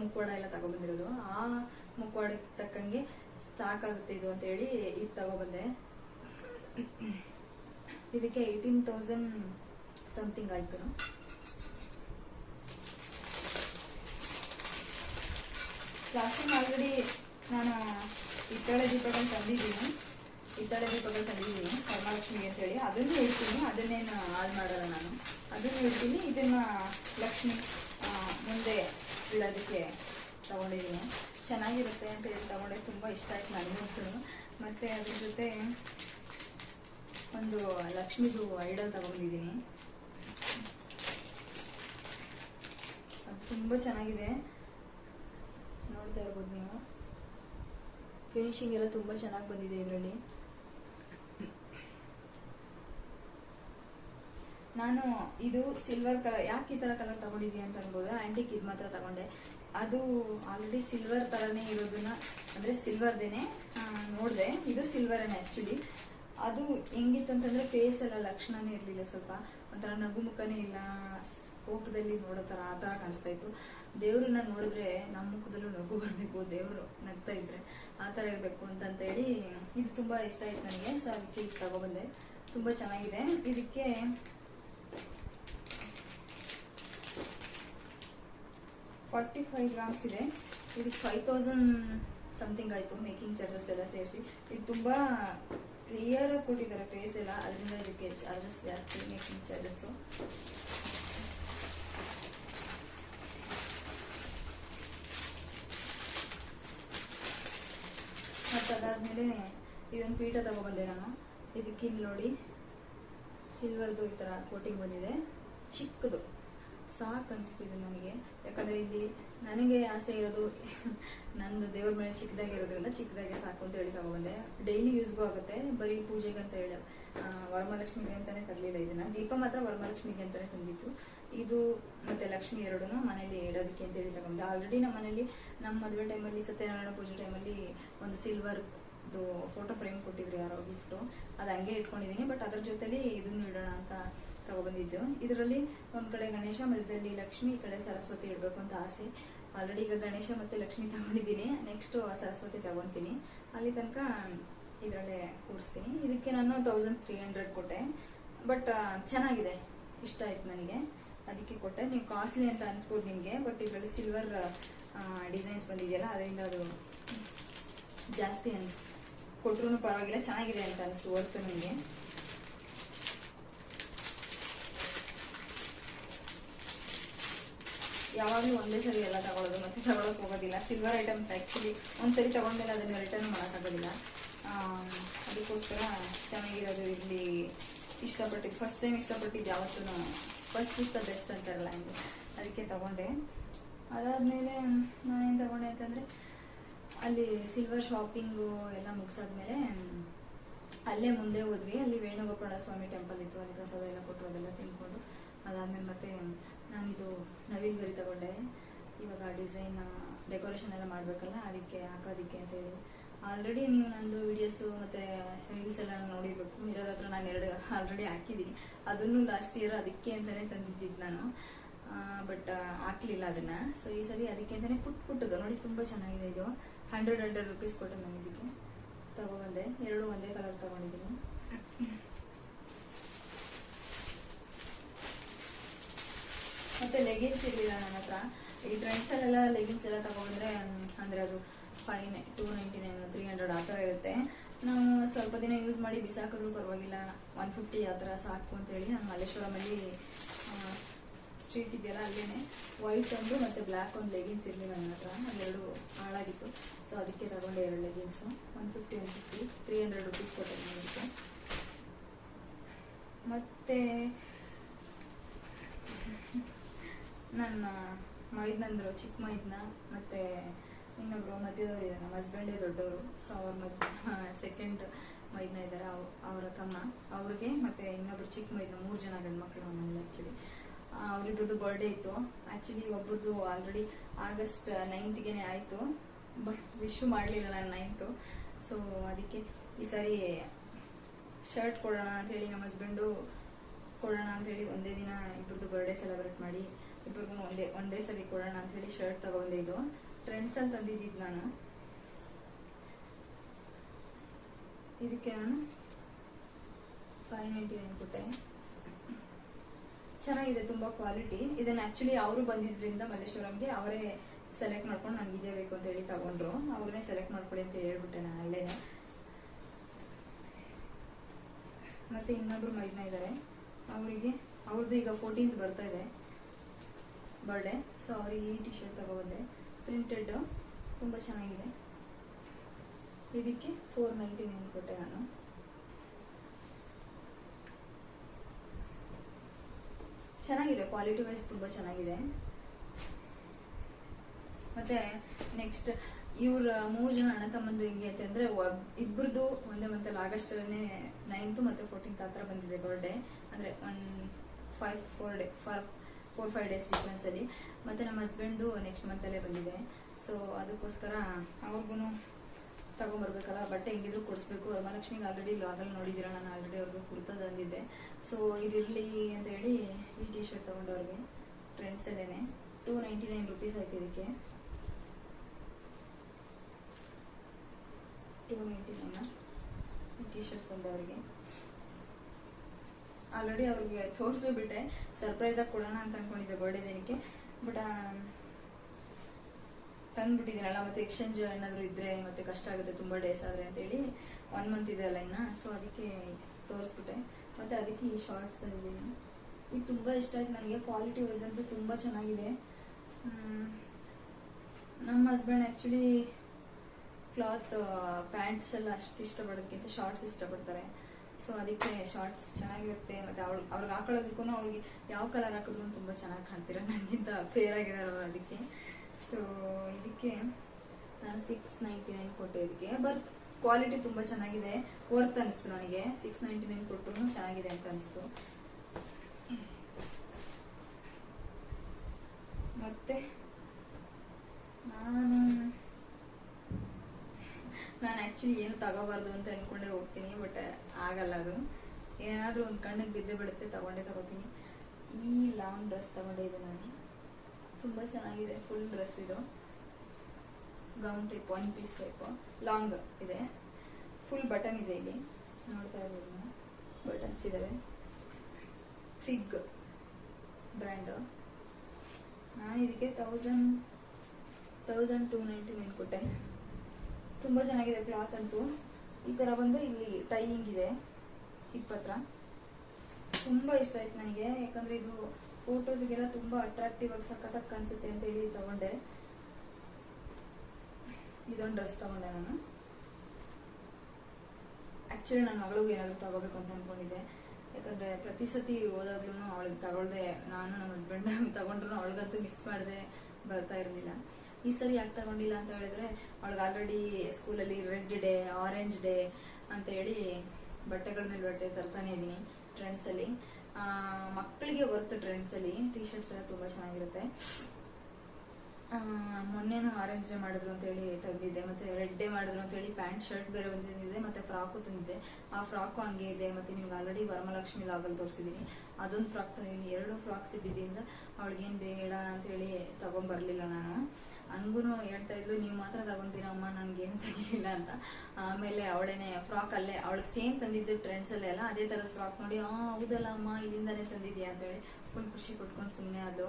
ಮುಖವಾಡ ಎಲ್ಲ ತಗೊಬಂದಿರೋದು ಆ ಮುಖವಾಡಕ್ಕೆ ತಕ್ಕಂಗೆ ಸಾಕಾಗುತ್ತೆ ಇದು ಅಂತ ಹೇಳಿ ಇದು ತಗೊಬಂದೆ. ಇದಕ್ಕೆ ಏಯ್ಟೀನ್ ತೌಸಂಡ್ ಸಮಥಿಂಗ್ ಆಯಿತು. ಲಾಸ್ಟ್ ಆಲ್ರೆಡಿ ನಾನು ಹಿತ್ತಾಳೆ ದೀಪಗಳು ತಂದಿದ್ದೀನಿ. ಹಿತ್ತಾಳೆ ದೀಪಗಳು ತಂದಿದ್ದೀನಿ ವರಮಹಾಲಕ್ಷ್ಮಿಗೆ ಅಂತೇಳಿ. ಅದನ್ನು ಹೇಳ್ತೀನಿ, ಅದನ್ನೇನು ಹಾಳು ಮಾಡಲ್ಲ ನಾನು. ಅದನ್ನು ಇಡ್ತೀನಿ ಇದನ್ನು ಲಕ್ಷ್ಮಿ ಮುಂದೆ ಇಡೋದಕ್ಕೆ ತಗೊಂಡಿದ್ದೀನಿ. ಚೆನ್ನಾಗಿರುತ್ತೆ ಅಂತ ಹೇಳಿ ತಗೊಂಡೆ. ತುಂಬ ಇಷ್ಟ ಆಯ್ತು ನನಗಂತೂ ಮತ್ತು ಅದ್ರ ಜೊತೆ ಒಂದು ಲಕ್ಷ್ಮಿದು ಐಡಲ್ ತಗೊಂಡಿದ್ದೀನಿ. ಅದು ತುಂಬ ಚೆನ್ನಾಗಿದೆ. ನೋಡ್ತಾ ಇರ್ಬೋದು ನೀವು. ಫಿನಿಶಿಂಗ್ ಎಲ್ಲ ತುಂಬ ಚೆನ್ನಾಗಿ ಬಂದಿದೆ ಇದರಲ್ಲಿ. ನಾನು ಇದು ಸಿಲ್ವರ್ ಕಲರ್, ಯಾಕೆ ಈ ತರ ಕಲರ್ ತಗೊಂಡಿದ್ದೀನಿ ಅಂತ ಅನ್ಬೋದು. ಆಂಟಿಕ್ ಇದು ಮಾತ್ರ ತಗೊಂಡೆ. ಅದು ಆಲ್ರೆಡಿ ಸಿಲ್ವರ್ ತರನೇ ಇರೋದನ್ನ, ಅಂದ್ರೆ ಸಿಲ್ವರ್ದೇನೆ ನೋಡಿದೆ. ಇದು ಸಿಲ್ವರೇನೆ ಆಕ್ಚುಲಿ ಅದು ಹೆಂಗಿತ್ತು ಅಂತಂದ್ರೆ ಫೇಸ್ ಎಲ್ಲ ಲಕ್ಷಣನೇ ಇರಲಿಲ್ಲ ಸ್ವಲ್ಪ. ಒಂಥರ ನಗು ಮುಖನೇ ಇಲ್ಲ. ಕೋಪದಲ್ಲಿ ನೋಡೋ ಥರ ಆ ಥರ ಕಾಣಿಸ್ತಾ ಇತ್ತು. ದೇವ್ರನ್ನ ನೋಡಿದ್ರೆ ನಮ್ಮ ಮುಖದಲ್ಲೂ ನಗು ಬರಬೇಕು, ದೇವರು ನಗ್ತಾ ಇದ್ರೆ ಆ ಥರ ಇರಬೇಕು ಅಂತ ಹೇಳಿ ಇದು ತುಂಬಾ ಇಷ್ಟ ಆಯ್ತು ನನಗೆ. ಸೊ ಅದಕ್ಕೆ ತಗೊಬಂದೆ. ತುಂಬಾ ಚೆನ್ನಾಗಿದೆ. ಇದಕ್ಕೆ ಫಾರ್ಟಿ ಫೈವ್ ಗ್ರಾಮ್ಸ್ ಇದೆ. ಇದು ಫೈವ್ ತೌಸಂಡ್ ಸಮಥಿಂಗ್ ಆಯಿತು ಮೇಕಿಂಗ್ ಚಾರ್ಜಸ್ ಎಲ್ಲ ಸೇರಿಸಿ. ಇದು ತುಂಬ ಕ್ಲಿಯರಾಗಿ ಕೊಟ್ಟಿದ್ದಾರೆ ಫೇಸ್ ಎಲ್ಲ. ಅದರಿಂದ ಇದಕ್ಕೆ ಚಾರ್ಜಸ್ ಜಾಸ್ತಿ ಮೇಕಿಂಗ್ ಚಾರ್ಜಸ್ಸು ಮತ್ತು ಅದಾದಮೇಲೆ ಇದೊಂದು ಪೀಠ ತಗೊಬಂದೆ ನಾನು. ಇದಕ್ಕೆ ಇಲ್ಲಿ ನೋಡಿ ಸಿಲ್ವರ್ದು ಈ ಥರ ಕೋಟಿಂಗ್ ಬಂದಿದೆ. ಚಿಕ್ಕದು. ಸಾಕು ಅನಿಸ್ತಿದೆ ನನಗೆ. ಯಾಕಂದ್ರೆ ಇಲ್ಲಿ ನನಗೆ ಆಸೆ ಇರೋದು ನಂದು ದೇವ್ರ ಮೇಲೆ ಚಿಕ್ಕದಾಗಿರೋದ್ರಿಂದ ಚಿಕ್ಕದಾಗೆ ಸಾಕು ಅಂತ ಹೇಳಿ ತಗೊಂಡೆ ಡೈಲಿ ಯೂಸ್ಗೂ ಆಗುತ್ತೆ. ಬರೀ ಪೂಜೆಗೆ ಅಂತ ಹೇಳಿ. ವರಮಹಾಲಕ್ಷ್ಮಿಗೆ ಅಂತಾನೆ ತರಲಿಲ್ಲ ಇದನ್ನ. ದೀಪ ಮಾತ್ರ ವರಮಹಾಲಕ್ಷ್ಮಿಗೆ ಅಂತಾನೆ ತಂದಿತ್ತು ಇದು ಮತ್ತೆ ಲಕ್ಷ್ಮಿ ಎರಡೂ ಮನೇಲಿ ಇಡೋದಕ್ಕೆ ಅಂತ ಹೇಳಿ ತಗೊಂಡೆ ಆಲ್ರೆಡಿ ನಮ್ಮ ಮನೇಲಿ ನಮ್ಮ ಮದುವೆ ಟೈಮಲ್ಲಿ ಸತ್ಯನಾರಾಯಣ ಪೂಜೆ ಟೈಮಲ್ಲಿ ಒಂದು ಸಿಲ್ವರ್ ಫೋಟೋ ಫ್ರೇಮ್ ಕೊಟ್ಟಿದ್ರು ಯಾರೋ ಗಿಫ್ಟು ಅದು ಹಂಗೆ ಇಟ್ಕೊಂಡಿದ್ದೀನಿ ಬಟ್ ಅದ್ರ ಜೊತೆಲಿ ಇದನ್ನು ಇಡೋಣ ಅಂತ ತಗೊಬಂದಿದ್ದು ಇದರಲ್ಲಿ ಒಂದ್ ಕಡೆ ಗಣೇಶ ಮಧ್ಯದಲ್ಲಿ ಲಕ್ಷ್ಮಿ, ಈ ಕಡೆ ಸರಸ್ವತಿ ಇಡಬೇಕು ಅಂತ ಆಸೆ. ಆಲ್ರೆಡಿ ಈಗ ಗಣೇಶ ಮತ್ತೆ ಲಕ್ಷ್ಮಿ ತಗೊಂಡಿದ್ದೀನಿ. ನೆಕ್ಸ್ಟ್ ಸರಸ್ವತಿ ತಗೊಂತೀನಿ. ಅಲ್ಲಿ ತನಕ ಇದರಲ್ಲೇ ಕೂರಿಸ್ತೀನಿ. ಇದಕ್ಕೆ ನಾನು ತೌಸಂಡ್ ತ್ರೀ ಹಂಡ್ರೆಡ್ ಕೊಟ್ಟೆ. ಬಟ್ ಚೆನ್ನಾಗಿದೆ. ಇಷ್ಟ ಆಯ್ತು ನನಗೆ. ಅದಕ್ಕೆ ಕೊಟ್ಟೆ. ನೀವು ಕಾಸ್ಟ್ಲಿ ಅಂತ ಅನ್ಸ್ಬೋದು ನಿಮಗೆ. ಬಟ್ ಇದರಲ್ಲಿ ಸಿಲ್ವರ್ ಡಿಸೈನ್ಸ್ ಬಂದಿದೆಯಲ್ಲ, ಅದರಿಂದ ಅದು ಜಾಸ್ತಿ ಅನ್ಸ್ ಕೊಟ್ರು ಪರವಾಗಿಲ್ಲ. ಚೆನ್ನಾಗಿದೆ ಅಂತ ಅನಿಸ್ತು ಹೊರ್ತು ನನಗೆ ಯಾವಾಗಲೂ ಒಂದೇ ಸರಿ ಎಲ್ಲ ತಗೊಳ್ಳೋದು, ಮತ್ತೆ ತಗೊಳಕ್ ಹೋಗೋದಿಲ್ಲ. ಸಿಲ್ವರ್ ಐಟಮ್ಸ್ ಆ್ಯಕ್ಚುಲಿ ಒಂದ್ಸರಿ ತಗೊಂಡ್ಮೇಲೆ ಅದನ್ನ ರಿಟರ್ನ್ ಮಾಡೋಕ್ಕಾಗೋದಿಲ್ಲ. ಅದಕ್ಕೋಸ್ಕರ ಚೆನ್ನಾಗಿರೋದು ಇಲ್ಲಿ ಇಷ್ಟಪಟ್ಟಿದ್ದು ಫಸ್ಟ್ ಟೈಮ್ ಇಷ್ಟಪಟ್ಟಿದ್ದು ಯಾವತ್ತೂ ಫಸ್ಟ್ ಇಸ್ ದ ಬೆಸ್ಟ್ ಅಂತಾರಲ್ಲ ಹಿಂಗೆ ಅದಕ್ಕೆ ತಗೊಂಡೆ. ಅದಾದಮೇಲೆ ನಾನೇನು ತಗೊಂಡೆ ಅಂತಂದರೆ, ಅಲ್ಲಿ ಸಿಲ್ವರ್ ಶಾಪಿಂಗು ಎಲ್ಲ ಮುಗಿಸಾದ್ಮೇಲೆ ಅಲ್ಲೇ ಮುಂದೆ ಹೋದ್ವಿ. ಅಲ್ಲಿ ವೇಣುಗೋಪಾಲ ಸ್ವಾಮಿ ಟೆಂಪಲ್ ಇತ್ತು, ಅಲ್ಲಿ ಪ್ರಸಾದ ಎಲ್ಲ ಕೊಟ್ಟು ಅದೆಲ್ಲ ತಿನ್ಕೊಂಡು ಅದಾದ್ಮೇಲೆ ಮತ್ತೆ ನಾನಿದು ನವೀನ್ ಗರಿ ತಗೊಂಡೆ. ಇವಾಗ ಡಿಸೈನ್ ಡೆಕೋರೇಷನ್ ಎಲ್ಲ ಮಾಡಬೇಕಲ್ಲ, ಅದಕ್ಕೆ ಹಾಕೋದಕ್ಕೆ ಅಂತ ಹೇಳಿ ಆಲ್ರೆಡಿ ನೀವು ನಂದು ವಿಡಿಯೋಸು ಮತ್ತೆ ರೀಲ್ಸ್ ಎಲ್ಲ ನೋಡಿರ್ಬೇಕು. ಮಿರರ್ ಹತ್ರ ನಾನು ಎರಡು ಆಲ್ರೆಡಿ ಹಾಕಿದ್ದೀನಿ. ಅದನ್ನು ಲಾಸ್ಟ್ ಇಯರ್ ಅದಕ್ಕೆ ಅಂತಲೇ ತಂದಿದ್ದಿದ್ದು ನಾನು. ಬಟ್ ಹಾಕ್ಲಿಲ್ಲ ಅದನ್ನ. ಸೊ ಈ ಸರಿ ಅದಕ್ಕೆ ಅಂತಲೇ ಪುಟ್ ಪುಟ್ಟದು ನೋಡಿ, ತುಂಬ ಚೆನ್ನಾಗಿದೆ ಇದು. ಹಂಡ್ರೆಡ್ ಹಂಡ್ರೆಡ್ ರುಪೀಸ್ ಕೊಟ್ಟೆ ನಾನು ಇದಕ್ಕೆ. ತಗೊಬಂದೆ ಎರಡು ಒಂದೇ ಕಲರ್ ತಗೊಂಡಿದ್ದೀನಿ ಮತ್ತೆ ಲೆಗಿನ್ಸ್ ಇರಲಿಲ್ಲ ನನ್ನ ಹತ್ರ ಈ ಟ್ರೆಂಡ್ಸಲ್ಲೆಲ್ಲ ಲೆಗಿನ್ಸ್ ಎಲ್ಲ ತಗೊಂಡ್ರೆ ಅಂದರೆ ಅದು five two ninety nine three hundred ಆ ಥರ ಇರುತ್ತೆ. ನಾವು ಸ್ವಲ್ಪ ದಿನ ಯೂಸ್ ಮಾಡಿ ಬಿಸಾಕಿದ್ರು ಪರವಾಗಿಲ್ಲ. ಒನ್ ಫಿಫ್ಟಿ ಆ ಥರ ಸಾಕು ಅಂತೇಳಿ ನಾನು ಮಲ್ಲೇಶ್ವರಮಲ್ಲಿ ಸ್ಟ್ರೀಟ್ ಇದೆಯಲ್ಲ ಅಲ್ಲೇ ವೈಟ್ ಒಂದು ಮತ್ತೆ ಬ್ಲ್ಯಾಕ್ ಒಂದು ಲೆಗಿನ್ಸ್ ಇರಲಿ ನನ್ನ ಹತ್ರ. ಅದೆರಡು ಹಾಳಾಗಿತ್ತು. ಸೊ ಅದಕ್ಕೆ ತಗೊಂಡೆ ಎರಡು leggings one fifty one fifty three hundred rupees ಕೊಟ್ಟೆ ನಾನು ಅದಕ್ಕೆ. ಮತ್ತೆ, ನನ್ನ ಮೈದ್ನಂದ್ರು, ಚಿಕ್ಕ ಮೈದ್ನ, ಮತ್ತೆ ಇನ್ನೊಬ್ರು ಮಧ್ಯದವ್ರು ಇದ್ದಾರೆ ನಮ್ಮ ಹಸ್ಬೆಂಡೇ ದೊಡ್ಡವರು. ಸೊ ಅವ್ರ ಮಧ್ಯ ಸೆಕೆಂಡ್ ಮೈದ್ನ ಇದ್ದಾರೆ ಅವರ ತಮ್ಮ. ಅವ್ರಿಗೆ ಮತ್ತೆ ಇನ್ನೊಬ್ರು ಚಿಕ್ಕ ಮೈದ್ನ, ಮೂರು ಜನ ಗಂಡ್ಮಕ್ಳು ಮನೇಲಿ ಆ್ಯಕ್ಚುಲಿ ಅವ್ರಿಬ್ರದ್ದು ಬರ್ಡೇ ಇತ್ತು. ಆ್ಯಕ್ಚುಲಿ ಒಬ್ಬರದ್ದು ಆಲ್ರೆಡಿ ಆಗಸ್ಟ್ ನೈನ್ತ್ಗೆನೆ ಆಯಿತು. ವಿಶು ಮಾಡಲಿಲ್ಲ ನಾನು ನೈನ್ತು ಸೊ ಅದಕ್ಕೆ ಈ ಸಾರಿ ಶರ್ಟ್ ಕೊಡೋಣ ಅಂತೇಳಿ ನಮ್ಮ ಹಸ್ಬೆಂಡು ಕೊಡೋಣ ಅಂತೇಳಿ ಒಂದೇ ದಿನ ಇಬ್ಬರದ್ದು ಬರ್ಡೇ ಸೆಲೆಬ್ರೇಟ್ ಮಾಡಿ ಇಬ್ಬರಿಗೂ ಒಂದೇ ಒಂದೇ ಸರಿ ಕೊಡೋಣ ಅಂತೇಳಿ ಶರ್ಟ್ ತಗೊಂಡೆ ಇದು. ಟ್ರೆಂಡ್ಸಲ್ಲಿ ತಂದಿದ್ದಿದ್ದು ನಾನು. ಇದಕ್ಕೆ ನಾನು ಫೈವ್ ನೈಂಟಿ ನೈನ್ ಚೆನ್ನಾಗಿದೆ, ತುಂಬಾ ಕ್ವಾಲಿಟಿ ಇದನ್ನ ಆಕ್ಚುಲಿ ಅವರು ಬಂದಿದ್ರಿಂದ ಮಲ್ಲೇಶ್ವರಂಗೆ ಅವರೇ ಸೆಲೆಕ್ಟ್ ಮಾಡ್ಕೊಂಡು ನನ್ಗೆ ಇದೇ ಬೇಕು ಅಂತ ಹೇಳಿ ತಗೊಂಡ್ರು. ಅವ್ರನ್ನೇ ಸೆಲೆಕ್ಟ್ ಮಾಡ್ಕೊಳ್ಳಿ ಅಂತ ಹೇಳ್ಬಿಟ್ಟೆ ನಾನು ಅಲ್ಲೇನೆ. ಮತ್ತೆ ಇನ್ನೊಬ್ರು ಮೈದ್ನ ಇದ್ದಾರೆ ಅವರಿಗೆ ಅವ್ರದ್ದು ಈಗ ಫೋರ್ಟೀನ್ತ್ ಬರ್ತಾ ಇದೆ. ಬರ್ಡೇ. ಸೊ ಅವರಿಗೆ ಈ ಟಿ ಶರ್ಟ್ ತಗೊಬಂದೆ. ಪ್ರಿಂಟೆಡ್ ತುಂಬ ಚೆನ್ನಾಗಿದೆ. ಇದಕ್ಕೆ ಫೋರ್ ನೈಂಟಿ ನೈನ್ ಕೊಟ್ಟೆ ನಾನು. ಚೆನ್ನಾಗಿದೆ. ಕ್ವಾಲಿಟಿ ವೈಸ್ ತುಂಬ ಚೆನ್ನಾಗಿದೆ. ಮತ್ತೆ ನೆಕ್ಸ್ಟ್ ಇವ್ರ ಮೂರು ಜನ ಅಣ್ಣ ತಮ್ಮಂದು ಹೆಂಗೆ ಅಂತಂದ್ರೆ ಇಬ್ಬರದು ಒಂದೇ ಮಂತಲ್ಲಿ ಆಗಸ್ಟ್ ನೈನ್ತ್ ಮತ್ತೆ ಫೋರ್ಟೀನ್ತ್ ಹತ್ರ ಬಂದಿದೆ ಬರ್ಡೇ ಅಂದ್ರೆ one five four day for four five days difference ಅಲ್ಲಿ. ಮತ್ತೆ ನಮ್ಮ ಹಸ್ಬೆಂಡ್ದು ನೆಕ್ಸ್ಟ್ ಮಂತಲ್ಲೇ ಬಂದಿದೆ. ಸೊ ಅದಕ್ಕೋಸ್ಕರ ಅವ್ರಿಗೂ ತಗೊಂಬರ್ಬೇಕಲ್ಲ, ಬಟ್ಟೆ ಹೆಂಗಿದ್ರು ಕೊಡಿಸ್ಬೇಕು. ವರಮಹಾಲಕ್ಷ್ಮಿಗೆ ಆಲ್ರೆಡಿ ಲಾಗಲ್ಲಿ ನೋಡಿದ್ದೀರ ನಾನು ಆಲ್ರೆಡಿ ಅವ್ರಿಗೆ ಕುರ್ತಾ ತಂದಿದ್ದೆ. ಸೊ ಇದಿರಲಿ ಅಂತ ಹೇಳಿ ಈ ಟಿ ಶರ್ಟ್ ತೊಗೊಂಡವ್ರಿಗೆ ಟ್ರೆಂಡ್ಸಲ್ಲೇ ಟೂ ನೈಂಟಿ ನೈನ್ ರುಪೀಸ್ ಆಯ್ತು ಇದಕ್ಕೆ. ಟೂ ನೈಂಟಿ ನೈನ್ ಈ ಟಿ ಶರ್ಟ್ ಕೊಂಡವ್ರಿಗೆ ಆಲ್ರೆಡಿ ಅವ್ರಿಗೆ ತೋರಿಸು ಬಿಟ್ಟೆ ಸರ್ಪ್ರೈಸ್ ಆಗಿ ಕೊಡೋಣ ಅಂತ ಅನ್ಕೊಂಡಿದ್ದೆ ಬರ್ಡೇ ದಿನಕ್ಕೆ. ಬಟ್ ತಂದ್ಬಿಟ್ಟಿದ್ದೀನಲ್ಲ, ಮತ್ತೆ ಎಕ್ಸ್ಚೇಂಜ್ ಏನಾದರೂ ಇದ್ರೆ ಮತ್ತೆ ಕಷ್ಟ ಆಗುತ್ತೆ, ತುಂಬಾ ಡೇಸ್ ಆದರೆ ಅಂತೇಳಿ ಒನ್ ಮಂತ್ ಇದೆ ಅಲ್ಲ ಇನ್ನ ಸೊ ಅದಕ್ಕೆ ತೋರಿಸ್ಬಿಟ್ಟೆ. ಮತ್ತೆ ಅದಕ್ಕೆ ಈ ಶಾರ್ಟ್ಸ್ ತಂದಿದ್ದೀನಿ. ಇದು ತುಂಬಾ ಇಷ್ಟ ಆಯ್ತು ನನಗೆ ಕ್ವಾಲಿಟಿ ವೈಸ್ ಅಂತೂ ತುಂಬಾ ಚೆನ್ನಾಗಿದೆ. ನಮ್ಮ ಹಸ್ಬೆಂಡ್ ಆ್ಯಕ್ಚುಲಿ ಕ್ಲಾತ್ ಪ್ಯಾಂಟ್ಸ್ ಎಲ್ಲ ಅಷ್ಟು ಇಷ್ಟಪಡೋದಕ್ಕಿಂತ ಶಾರ್ಟ್ಸ್ ಇಷ್ಟಪಡ್ತಾರೆ. ಸೊ ಅದಕ್ಕೆ ಶಾರ್ಟ್ಸ್ ಚೆನ್ನಾಗಿರುತ್ತೆ, ಮತ್ತೆ ಅವಳು ಅವ್ರಿಗೆ ಹಾಕೊಳ್ಳೋದಕ್ಕೂ ಅವ್ರಿಗೆ ಯಾವ ಕಲರ್ ಹಾಕಿದ್ರು ತುಂಬ ಚೆನ್ನಾಗಿ ಕಾಣ್ತೀರ ನನಗಿಂತ ಫೇರ್ ಆಗಿರೋ ಅದಕ್ಕೆ. ಸೊ ಇದಕ್ಕೆ ನಾನು ಸಿಕ್ಸ್ ನೈಂಟಿ ನೈನ್ ಕೊಟ್ಟೆ ಇದಕ್ಕೆ. ಬಟ್ ಕ್ವಾಲಿಟಿ ತುಂಬ ಚೆನ್ನಾಗಿದೆ ವರ್ತ್ ಅನಿಸ್ತು ನನಗೆ. ಸಿಕ್ಸ್ ನೈಂಟಿ ನೈನ್ ಕೊಟ್ಟರು ಚೆನ್ನಾಗಿದೆ ಅಂತ ಅನಿಸ್ತು. ಮತ್ತೆ ನಾನು ನಾನು ಆ್ಯಕ್ಚುಲಿ ಏನು ತಗೋಬಾರ್ದು ಅಂತ ಅನ್ಕೊಂಡೆ ಹೋಗ್ತೀನಿ. ಆಗಲ್ಲ ಅದು. ಏನಾದರೂ ಒಂದು ಕಣ್ಣಿಗೆ ಬಿದ್ದೆ ಬಿಡುತ್ತೆ, ತಗೊಂಡೇ ತಗೋತೀನಿ. ಈ ಲಾಂಗ್ ಡ್ರೆಸ್ ತಗೊಂಡೆ ಇದೆ ನಾನು. ತುಂಬಾ ಚೆನ್ನಾಗಿದೆ, ಫುಲ್ ಡ್ರೆಸ್ ಇದು. Gown type, one piece type. Long ಇದೆ. ಫುಲ್ ಬಟನ್ ಇದೆ ಇಲ್ಲಿ. ನೋಡ್ತಾ ಇದ್ದೀನಿ ಬಟನ್ಸ್ ಇದ್ದಾವೆ ಫಿಗ್ ಬ್ರ್ಯಾಂಡ್. ನಾನು ಇದಕ್ಕೆ thousand thousand two ninety nine ಕೊಟ್ಟೆ. ತುಂಬ ಚೆನ್ನಾಗಿದೆ ಕ್ಲಾತ್ ಅಂತೂ. ಈ ಥರ ಬಂದು ಇಲ್ಲಿ ಟೈಯಿಂಗ್ ಇದೆ. ಇಪ್ಪತ್ತರ. ತುಂಬ ಇಷ್ಟ ಆಯ್ತು ನನಗೆ. ಯಾಕಂದ್ರೆ ಇದು ಫೋಟೋಸ್ಗೆಲ್ಲ ತುಂಬ ಅಟ್ರಾಕ್ಟಿವ್ ಆಗಿ ಸಖತ್ತಾಗಿ ಕಾಣಿಸುತ್ತೆ ಅಂತ ಹೇಳಿ ತಗೊಂಡೆ. ಇದೊಂದು ಡ್ರೆಸ್ ತಗೊಂಡೆ ನಾನು. ಆ್ಯಕ್ಚುಲಿ ನನ್ನ ಮಗಳಿಗೂ ಏನಾದರೂ ತಗೋಬೇಕು ಅಂತ ಅನ್ಕೊಂಡಿದ್ದೆ. ಯಾಕಂದ್ರೆ ಪ್ರತಿ ಸತಿ ಹೋದಾಗ್ಲೂ ಅವಳಿಗೆ ತಗೊಳ್ದೆ. ನಾನು ನಮ್ಮ ಹಸ್ಬೆಂಡ್ ತಗೊಂಡ್ರು ಅವಳಿಗಂತೂ ಮಿಸ್ ಮಾಡದೆ. ಬರ್ತಾ ಇರಲಿಲ್ಲ. ಈ ಸರಿ ಯಾಕೆ ತಗೊಂಡಿಲ್ಲ ಅಂತ ಹೇಳಿದ್ರೆ, ಅವಳಿಗೆ ಆಲ್ರೆಡಿ ಸ್ಕೂಲಲ್ಲಿ ರೆಡ್ ಡೇ ಆರೆಂಜ್ ಡೇ ಅಂತ ಹೇಳಿ ಬಟ್ಟೆಗಳ ಮೇಲೆ ಬಟ್ಟೆ ತರ್ತಾನೆ ಇದ್ದೀನಿ ಟ್ರೆಂಡ್ಸಲ್ಲಿ ಮಕ್ಕಳಿಗೆ ವರ್ತ್ ಟ್ರೆಂಡ್ಸಲ್ಲಿ ಟಿ ಶರ್ಟ್ಸ್ ಎಲ್ಲ ತುಂಬ ಚೆನ್ನಾಗಿರುತ್ತೆ. ಮೊನ್ನೆನು ಆರೆಂಜ್ ಡೇ ಮಾಡಿದ್ರು ಅಂತ ಹೇಳಿ ತೆಗ್ದಿದ್ದೆ, ಮತ್ತೆ ರೆಡ್ ಡೇ ಮಾಡಿದ್ರು ಅಂತ ಹೇಳಿ ಪ್ಯಾಂಟ್ ಶರ್ಟ್ ಬೇರೆ ಬಂದಿದೆ, ಮತ್ತೆ ಫ್ರಾಕು ತಂದಿದ್ದೆ. ಆ ಫ್ರಾಕು ಹಂಗೆ ಇದೆ, ಮತ್ತೆ ನಿಮ್ಗೆ ಆಲ್ರೆಡಿ ವರಮಹಾಲಕ್ಷ್ಮಿ ಲಾಗಲ್ಲಿ ತೋರಿಸಿದ್ದೀನಿ ಅದೊಂದು ಫ್ರಾಕ್ ತಂದಿದ್ದೀನಿ ಎರಡು ಫ್ರಾಕ್ಸ್ ಇದ್ದಿದ್ದರಿಂದ ಅವಳಿಗೇನು ಬೇಡ ಅಂತ ಹೇಳಿ ತಗೊಂಬರ್ಲಿಲ್ಲ ನಾನು. ಹಂಗೂ ಹೇಳ್ತಾ ಇದ್ಲು, ನೀವು ಮಾತ್ರ ತಗೊಂತೀರಮ್ಮ ಏನು ತೆಗಿಲಿಲ್ಲ ಅಂತ. ಆಮೇಲೆ ಅವಳೇನೆ ಫ್ರಾಕ್ ಅಲ್ಲೇ, ಅವಳಿಗೆ ಸೇಮ್ ತಂದಿದ್ದು ಟ್ರೆಂಡ್ಸ್ ಅಲ್ಲೇ ಅದೇ ತರದ ಫ್ರಾಕ್ ನೋಡಿ, ಆ, ಹೌದಲ್ಲ ಅಮ್ಮ, ಇದಿಂದಾನೇ ತಂದಿದ್ಯಾ? ಅಂತ ಹೇಳಿ ಫುಲ್ ಖುಷಿ ಕೊಟ್ಕೊಂಡು ಸುಮ್ಮನೆ ಅದು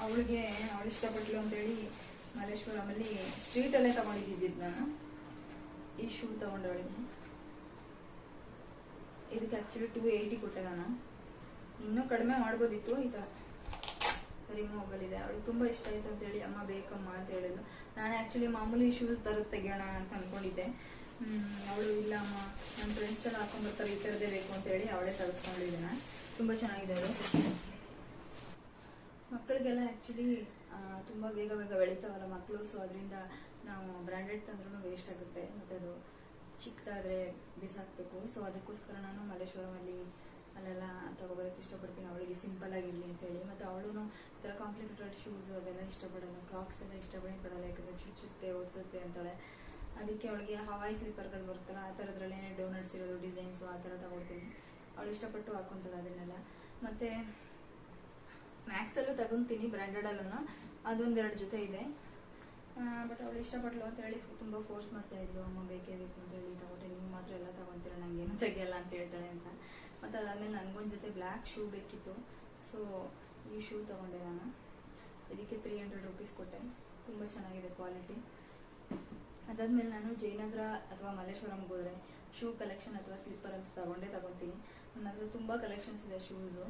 ಅವಳಿಗೆ ಅವಳು ಇಷ್ಟಪಟ್ಲು ಅಂತೇಳಿ ಮಲ್ಲೇಶ್ವರಮಲ್ಲಿ ಸ್ಟ್ರೀಟಲ್ಲೇ ತಗೊಂಡಿದ್ದಿದ್ದು ನಾನು. ಈ ಶೂ ತಗೊಂಡವಳಿಗೆ. ಇದಕ್ಕೆ ಆಕ್ಚುಲಿ ಟೂ ಏಯ್ಟಿ ಕೊಟ್ಟೆ ನಾನು. ಇನ್ನೂ ಕಡಿಮೆ ಮಾಡ್ಬೋದಿತ್ತು. ಈ ಥರ ರಿಮೂವಬಲ್ ಇದೆ ಅವಳಿಗೆ ತುಂಬ ಇಷ್ಟ ಆಯ್ತು ಅಂತೇಳಿ ಅಮ್ಮ, ಬೇಕಮ್ಮ ಅಂತ ಹೇಳಿದ್ಲು. ನಾನು ಆ್ಯಕ್ಚುಲಿ ಮಾಮೂಲಿ ಶೂಸ್ ತರ ತೆಗೆಯೋಣ ಅಂತ ಅಂದ್ಕೊಂಡಿದ್ದೆ ಅವಳು, ಇಲ್ಲ, ಅಮ್ಮ ನನ್ನ ಫ್ರೆಂಡ್ಸ್ ಎಲ್ಲ ಹಾಕೊಂಡ್ಬರ್ತಾರೆ ಈ ಥರದೇ ಬೇಕು ಅಂತ ಹೇಳಿ ಅವಳೇ ನಾನು. ತುಂಬ ಚೆನ್ನಾಗಿದೆ ಅವರು ಮಕ್ಕಳಿಗೆಲ್ಲ ಆ್ಯಕ್ಚುಲಿ ತುಂಬ ಬೇಗ ಬೇಗ ಬೆಳೀತಾವಲ್ಲ ಮಕ್ಕಳು. ಸೊ ಅದರಿಂದ ನಾವು ಬ್ರ್ಯಾಂಡೆಡ್ ತಂದ್ರೂ ವೇಸ್ಟ್ ಆಗುತ್ತೆ. ಮತ್ತು ಅದು ಚಿಕ್ಕದಾದರೆ ಬಿಸಾಕಬೇಕು. ಸೊ ಅದಕ್ಕೋಸ್ಕರ ನಾನು ಮಲ್ಲೇಶ್ವರಮಲ್ಲಿ ಅಲ್ಲೆಲ್ಲ ತಗೋಬರಕ್ಕೆ ಇಷ್ಟಪಡ್ತೀನಿ. ಅವಳಿಗೆ ಸಿಂಪಲ್ ಆಗಿರಲಿ ಅಂತೇಳಿ ಮತ್ತು ಅವಳು ಥರ ಕಾಂಪ್ಲಿಕೇಟೆಡ್ ಶೂಸ್ ಅದೆಲ್ಲ ಇಷ್ಟಪಡಲ್ಲ. ಕ್ರಾಕ್ಸ್ ಎಲ್ಲ ಇಷ್ಟಪಡೇ ಪಡಲ್ಲ ಯಾಕಂದರೆ ಚುಚ್ಚುತ್ತೆ, ಒತ್ತುತ್ತೆ ಅಂತಾಳೆ. ಅದಕ್ಕೆ ಅವಳಿಗೆ ಹವಾಯಿ ಸ್ಲೀಪರ್ಗಳು ಬರುತ್ತಲ್ಲ, ಆ ಥರದ್ರಲ್ಲೇ ಡೋನಟ್ಸ್ ಇರೋದು ಡಿಸೈನ್ಸು ಆ ಥರ ತಗೊಳ್ತೀನಿ. ಅವಳು ಇಷ್ಟಪಟ್ಟು ಹಾಕ್ಕೊಂತಾಳೆ ಅದನ್ನೆಲ್ಲ. ಮತ್ತು ಮ್ಯಾಕ್ಸಲ್ಲೂ ತಗೊತೀನಿ ಬ್ರ್ಯಾಂಡೆಡಲ್ಲೂ ಅದೊಂದೆರಡು ಜೊತೆ ಇದೆ. ಬಟ್ ಅವಳು ಇಷ್ಟಪಟ್ಲು ಅಂತ ಹೇಳಿ ತುಂಬ ಫೋರ್ಸ್ ಮಾಡ್ತಾ ಇದ್ಲು. ಅಮ್ಮ ಬೇಕೇ ಬೇಕು ಅಂತ ಹೇಳಿ ತಗೊಂಡೆ ನೀವು ಮಾತ್ರ ಎಲ್ಲ ತಗೊಂತೀರ ಏನು ತೆಗಿಯಲ್ಲ ಅಂತ ಹೇಳ್ತಾಳೆ ಅಂತ. ಮತ್ತು ಅದಾದಮೇಲೆ ನನಗೊಂದು ಜೊತೆ ಬ್ಲ್ಯಾಕ್ ಶೂ ಬೇಕಿತ್ತು. ಸೊ ಈ ಶೂ ತಗೊಂಡೆ ನಾನು. ಇದಕ್ಕೆ ತ್ರೀ ಹಂಡ್ರೆಡ್ ರುಪೀಸ್ ಕೊಟ್ಟೆ. ತುಂಬ ಚೆನ್ನಾಗಿದೆ ಕ್ವಾಲಿಟಿ ಅದಾದ್ಮೇಲೆ ನಾನು ಜಯನಗರ ಅಥವಾ ಮಲ್ಲೇಶ್ವರಂಗೆ ಹೋದ್ರೆ ಶೂ ಕಲೆಕ್ಷನ್ ಅಥವಾ ಸ್ಲಿಪ್ಪರ್ ಅಂತ ತಗೊಂಡೇ ತೊಗೊತೀನಿ ನನ್ನ ಹತ್ರ ತುಂಬ ಕಲೆಕ್ಷನ್ಸ್ ಇದೆ ಶೂಸು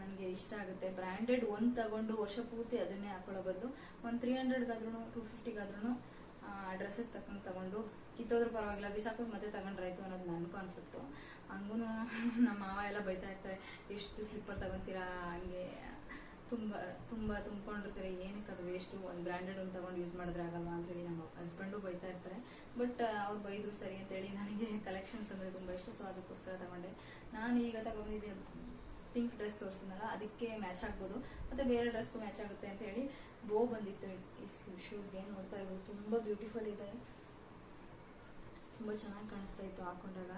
ನನಗೆ ಇಷ್ಟ ಆಗುತ್ತೆ. ಬ್ರ್ಯಾಂಡೆಡ್ ಒಂದು ತಗೊಂಡು ವರ್ಷ ಪೂರ್ತಿ ಅದನ್ನೇ ಹಾಕೊಳ್ಳೋ ಬದಲು ಒಂದು ತ್ರೀ ಹಂಡ್ರೆಡ್ಗಾದ್ರೂ ಟೂ ಫಿಫ್ಟಿಗಾದ್ರೂ ಡ್ರೆಸ್ಸಿಗೆ ತಕೊಂಡು ತಗೊಂಡು ಕಿತ್ತೋದ್ರೂ ಪರವಾಗಿಲ್ಲ ಬಿಸಾಕೊಂಡು ಮತ್ತೆ ತಗೊಂಡ್ರಾಯ್ತು ಅನ್ನೋದು ನನ್ನ ಕಾನ್ಸೆಪ್ಟು ಹಂಗೂ ನಮ್ಮ ಮಾವ ಎಲ್ಲ ಬೈತಾ ಇರ್ತಾರೆ, ಎಷ್ಟು ಸ್ಲಿಪ್ಪರ್ ತಗೊತೀರಾ? ಹಂಗೆ ತುಂಬ ತುಂಬ ತುಂಬ್ಕೊಂಡಿರ್ತಾರೆ, ಏನಕ್ಕೆ ಅದು ವೇಸ್ಟು ಒಂದು ಬ್ರ್ಯಾಂಡೆಡ್ ಒಂದು ತಗೊಂಡು ಯೂಸ್ ಮಾಡಿದ್ರೆ ಆಗಲ್ವಾ? ಅಂತ ಹೇಳಿ ನಮ್ಮ ಹಸ್ಬೆಂಡು ಬೈತಾ ಇರ್ತಾರೆ. ಬಟ್ ಅವ್ರು ಬೈದ್ರು, ಸರಿ ಅಂತೇಳಿ ನನಗೆ ಕಲೆಕ್ಷನ್ಸ್ ಅಂದರೆ ತುಂಬ ಇಷ್ಟ. ಸೊ ಅದಕ್ಕೋಸ್ಕರ ತಗೊಂಡೆ. ನಾನು ಈಗ ತಗೊಂಡಿದ್ದೆ ಪಿಂಕ್ ಡ್ರೆಸ್ ತೋರಿಸಿದ್ನಲ್ಲ, ಅದಕ್ಕೆ ಮ್ಯಾಚ್ ಆಗ್ಬೋದು. ಮತ್ತು ಬೇರೆ ಡ್ರೆಸ್ಗೂ ಮ್ಯಾಚ್ ಆಗುತ್ತೆ ಅಂತ ಹೇಳಿ, ಬೋ ಬಂದಿತ್ತು, ಈ ಶೂಸ್ಗೆ ನೋಡ್ತಾ ಇರ್ಬೋದು. ತುಂಬ ಬ್ಯೂಟಿಫುಲ್ ಇದೆ. ತುಂಬ ಚೆನ್ನಾಗಿ ಕಾಣಿಸ್ತಾ ಇತ್ತು ಹಾಕೊಂಡಾಗ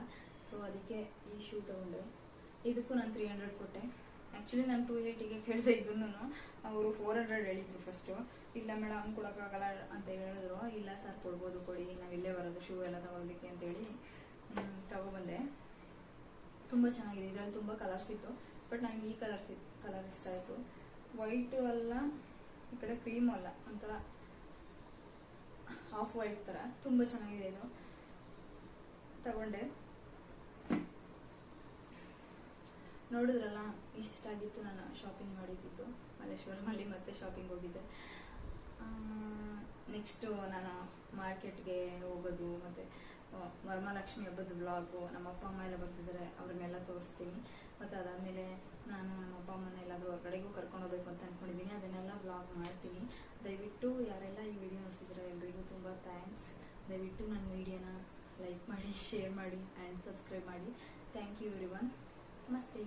ಸೊ ಅದಕ್ಕೆ ಈ ಶೂ ತಗೊಂಡೆ. ಇದಕ್ಕೂ ನಾನು ತ್ರೀ ಹಂಡ್ರೆಡ್ ಕೊಟ್ಟೆ. ಆ್ಯಕ್ಚುಲಿ ನಾನು ಟೂ ಏಯ್ಟಿಗೆ ಕೇಳಿದೆ ಇದನ್ನು ಅವರು ಫೋರ್ ಹಂಡ್ರೆಡ್ ಹೇಳಿದ್ರು ಫಸ್ಟು ಇಲ್ಲ ಮೇಡಮ್ ಕೊಡೋಕ್ಕಾಗಲ್ಲ ಅಂತ ಹೇಳಿದ್ರು. ಇಲ್ಲ ಸರ್, ಕೊಡ್ಬೋದು, ಕೊಡಿ. ನಾವು ಇಲ್ಲೇ ಬರೋದು ಶೂ ಎಲ್ಲ ತೊಗೊಳೋದಕ್ಕೆ ಅಂತೇಳಿ ತಗೊಬಂದೆ. ತುಂಬ ಚೆನ್ನಾಗಿದೆ. ಇದರಲ್ಲಿ ತುಂಬ ಕಲರ್ಸ್ ಇತ್ತು. ಬಟ್ ನನಗೆ ಈ ಕಲರ್ಸ್ ಕಲರ್ ಇಷ್ಟ ಆಯಿತು. ವೈಟು ಅಲ್ಲ, ಈ ಕಡೆ ಕ್ರೀಮ್ ಅಲ್ಲ. ಒಂಥರ ಹಾಫ್ ವೈಟ್ ಥರ ತುಂಬ ಚೆನ್ನಾಗಿದೆ ಇದು. ತಗೊಂಡೆ. ನೋಡಿದ್ರಲ್ಲ, ಇಷ್ಟಾಗಿತ್ತು ನಾನು ಶಾಪಿಂಗ್ ಮಾಡಿದ್ದು. ಮಲ್ಲೇಶ್ವರಮಲ್ಲಿ ಮತ್ತೆ ಶಾಪಿಂಗ್ ಹೋಗಿದ್ದೆ. ನೆಕ್ಸ್ಟು ನಾನು ಮಾರ್ಕೆಟ್ಗೆ ಹೋಗೋದು, ಮತ್ತು ವರಮಹಾಲಕ್ಷ್ಮಿ ಹಬ್ಬದ ವ್ಲಾಗು ನಮ್ಮ ಅಪ್ಪ ಅಮ್ಮ ಎಲ್ಲ ಬರ್ತಿದ್ದಾರೆ ಅವ್ರನ್ನೆಲ್ಲ ತೋರಿಸ್ತೀನಿ. ಮತ್ತು ಅದಾದಮೇಲೆ ನಾನು ನಮ್ಮ ಅಪ್ಪ ಅಮ್ಮನ ಎಲ್ಲಾದರೂ ಹೊರಗಡೆಗೂ ಕರ್ಕೊಂಡು ಹೋಗ್ಬೇಕು ಅಂತ ಅಂದ್ಕೊಂಡಿದ್ದೀನಿ ಅದನ್ನೆಲ್ಲ ವ್ಲಾಗ್ ಮಾಡ್ತೀನಿ. ದಯವಿಟ್ಟು ಯಾರೆಲ್ಲ ಈ ವಿಡಿಯೋ ನೋಡ್ತಿದ್ದಾರೆ, ಎಲ್ರಿಗೂ ತುಂಬ ಥ್ಯಾಂಕ್ಸ್ ದಯವಿಟ್ಟು ನನ್ನ ವಿಡಿಯೋನ ಲೈಕ್ ಮಾಡಿ ಶೇರ್ ಮಾಡಿ ಆ್ಯಂಡ್ ಸಬ್ಸ್ಕ್ರೈಬ್ ಮಾಡಿ. ಥ್ಯಾಂಕ್ ಯು ಎವ್ರಿ ಒನ್ ನಮಸ್ತೆ